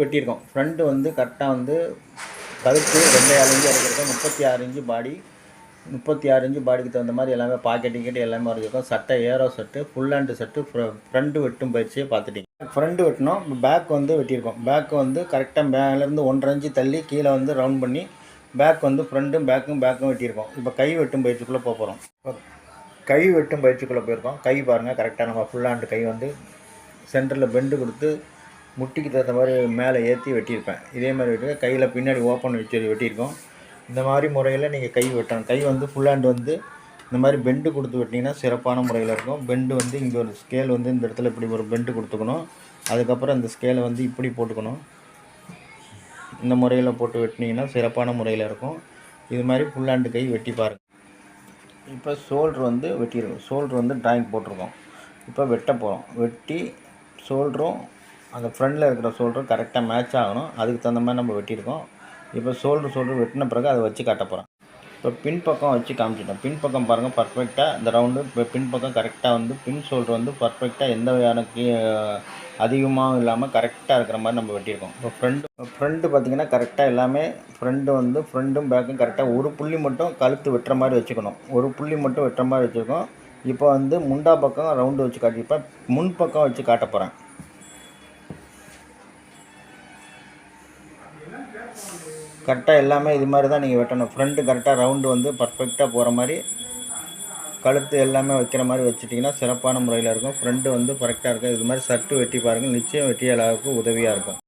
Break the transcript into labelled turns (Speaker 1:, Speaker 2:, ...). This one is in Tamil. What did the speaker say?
Speaker 1: வெட்டியிருக்கோம். ஃப்ரண்ட்டு வந்து கரெக்டாக வந்து கழுத்து ரெண்டே ஆறு இன்ச்சு முப்பத்தி ஆறு இன்ச்சு பாடி முப்பத்தி ஆறு இன்ச்சு பாடிக்கு தகுந்த மாதிரி எல்லாமே பாக்கெட் கிட்ட எல்லாமே வரைக்கும் சட்டை aero set full hand set front வெட்டும் பயிற்சியை பார்த்துட்டீங்க. ஃப்ரண்ட்டு வெட்டினோம் பேக் வந்து வெட்டியிருக்கோம். பேக் வந்து கரெக்டாக மேலேருந்து ஒன்றரை இன்ச்சு தள்ளி கீழே வந்து ரவுண்ட் பண்ணி பேக் வந்து ஃப்ரண்ட்டும் பேக்கும் பேக்கும் வெட்டியிருக்கோம். இப்போ கை வெட்டும் பயிற்சிக்குள்ளே போக போகிறோம் கை வெட்டும் பயிற்சிக்குள்ளே போயிருக்கோம். கை பாருங்கள் கரெக்டாக நம்ம ஃபுல் ஹேண்டு கை வந்து சென்டரில் பெண்டு கொடுத்து முட்டிக்கு தகுந்த மாதிரி மேலே ஏற்றி வெட்டியிருப்பேன். இதே மாதிரி வெட்டி கையில் பின்னாடி ஓப்பன் வச்சு வெட்டியிருக்கோம். இந்த மாதிரி முறையில் நீங்கள் கை வெட்டணும். கை வந்து ஃபுல் ஹேண்ட் வந்து இந்த மாதிரி பெண்டு கொடுத்து வெட்டிங்கன்னா சிறப்பான முறையில் இருக்கும். பெண்டு வந்து இங்கே ஒரு ஸ்கேல் வந்து இந்த இடத்துல இப்படி ஒரு பெண்டு கொடுத்துக்கணும். அதுக்கப்புறம் அந்த ஸ்கேலை வந்து இப்படி போட்டுக்கணும். இந்த முறையில் போட்டு வெட்டினீங்கன்னா சிறப்பான முறையில் இருக்கும். இது மாதிரி ஃபுல் ஹேண்டு கை வெட்டி பாருங்கள் இப்போ ஷோல்ட்ரு வந்து வெட்டியிருக்கோம் ஷோல்ட்ரு வந்து ட்ராயிங் போட்டிருக்கோம். இப்போ வெட்ட போகிறோம் வெட்டி ஷோல்டரும் அந்த ஃப்ரண்டில் இருக்கிற சோல்டர் கரெக்டாக மேட்ச் ஆகணும். அதுக்கு தகுந்த மாதிரி நம்ம வெட்டியிருக்கோம். இப்போ ஷோல்ட்ரு ஷோல்டர் வெட்டின பிறகு அதை வச்சு காட்ட போகிறோம் இப்போ பின்பக்கம் வச்சு காமிச்சிட்டோம். பின்பக்கம் பாருங்கள் பர்ஃபெக்டாக இந்த ரவுண்டு இப்போ பின்பக்கம் கரெக்டாக வந்து பின் ஷோல்டர் வந்து பர்ஃபெக்டாக எந்த வகையான அதிகமாகவும் இல்லாமல் கரெக்டாக இருக்கிற மாதிரி நம்ம வெட்டியிருக்கோம். இப்போ ஃப்ரெண்டு ஃப்ரண்ட்டு பார்த்தீங்கன்னா கரெக்டாக எல்லாமே ஃப்ரண்ட்டு வந்து ஃப்ரண்ட்டும் பேக்கும் கரெக்டாக ஒரு புள்ளி மட்டும் கழுத்து வெட்டுற மாதிரி வச்சுக்கணும். ஒரு புள்ளி மட்டும் வெட்டுற மாதிரி வச்சுருக்கோம். இப்போ வந்து முண்டா பக்கம் ரவுண்டு வச்சு காட்டியிருப்பேன் முன் பக்கம் வச்சு காட்ட போகிறேன் கரெக்டாக எல்லாமே இது மாதிரி தான் நீங்கள் வெட்டணும். ஃப்ரண்ட்டு கரெக்டாக ரவுண்டு வந்து பர்ஃபெக்டாக போகிற மாதிரி கழுத்து எல்லாமே வைக்கிற மாதிரி வச்சுட்டிங்கன்னா சிறப்பான முறையில் இருக்கும். ஃப்ரண்ட்டு வந்து கரெக்டாக இருக்கும். இது மாதிரி சர்ட்டு வெட்டி பாருங்கள். நிச்சயம் வெட்டிய அளவுக்கு உதவியாக இருக்கும்.